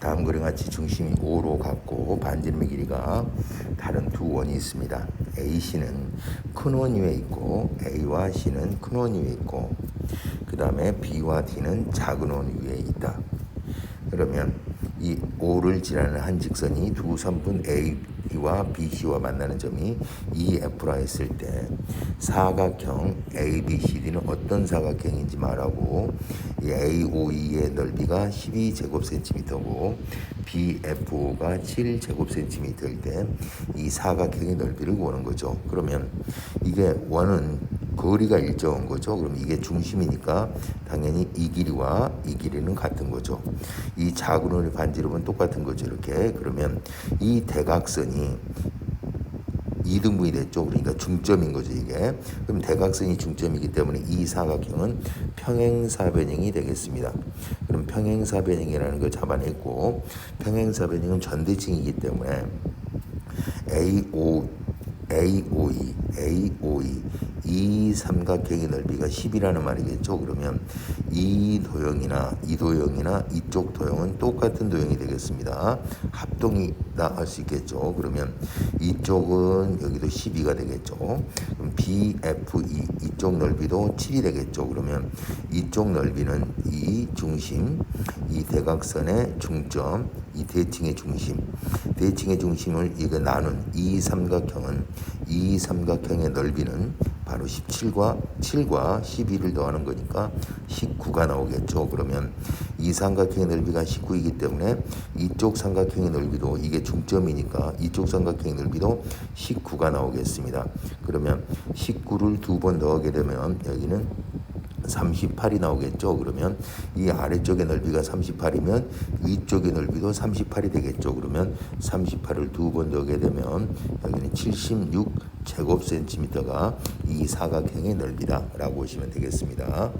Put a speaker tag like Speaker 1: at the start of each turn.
Speaker 1: 다음 그림 같이 중심이 5로 갖고 반지름의 길이가 다른 두 원이 있습니다. AC는 큰 원 위에 있고 A와 C는 큰 원 위에 있고 그 다음에 B와 D는 작은 원 위에 있다. 그러면 이 O를 지나는 한 직선이 두 선분 A와 BC와 만나는 점이 EF라 했을 때 사각형 ABCD는 어떤 사각형인지 말하고 이 AOE의 넓이가 12제곱센티미터고 BFO가 7제곱센티미터일 때 이 사각형의 넓이를 구하는 거죠. 그러면 이게 원은 거리가 일정한 거죠. 그럼 이게 중심이니까 당연히 이 길이와 이 길이는 같은 거죠. 이 원의 반지름은 똑같은 거죠. 이렇게 그러면 이 대각선이 이등분이 됐죠. 그러니까 중점인 거죠, 이게. 그럼 대각선이 중점이기 때문에 이 사각형은 평행사변형이 되겠습니다. 그럼 평행사변형이라는 걸 잡아냈고 평행사변형은 전대칭이기 때문에 AO AOE, AOE 이 삼각형의 넓이가 10이라는 말이겠죠. 그러면 이 도형이나 이 도형이나 이쪽 도형은 똑같은 도형이 되겠습니다. 합동이다 할 수 있겠죠. 그러면 이쪽은 여기도 12가 되겠죠. 그럼 BFE 이쪽 넓이도 7이 되겠죠. 그러면 이쪽 넓이는 이 중심, 이 대각선의 중점, 이 대칭의 중심, 대칭의 중심을 이거 나눈 이 삼각형은 이 삼각형의 넓이는 바로 17과 7과 12를 더하는 거니까 19가 나오겠죠. 그러면 이 삼각형의 넓이가 19이기 때문에 이쪽 삼각형의 넓이도 이게 중점이니까 이쪽 삼각형의 넓이도 19가 나오겠습니다. 그러면 19를 두 번 더하게 되면 여기는 38이 나오겠죠. 그러면 이 아래쪽의 넓이가 38이면 위쪽의 넓이도 38이 되겠죠. 그러면 38을 두 번 더하게 되면 여기는 76 제곱센티미터가 이 사각형의 넓이다라고 보시면 되겠습니다.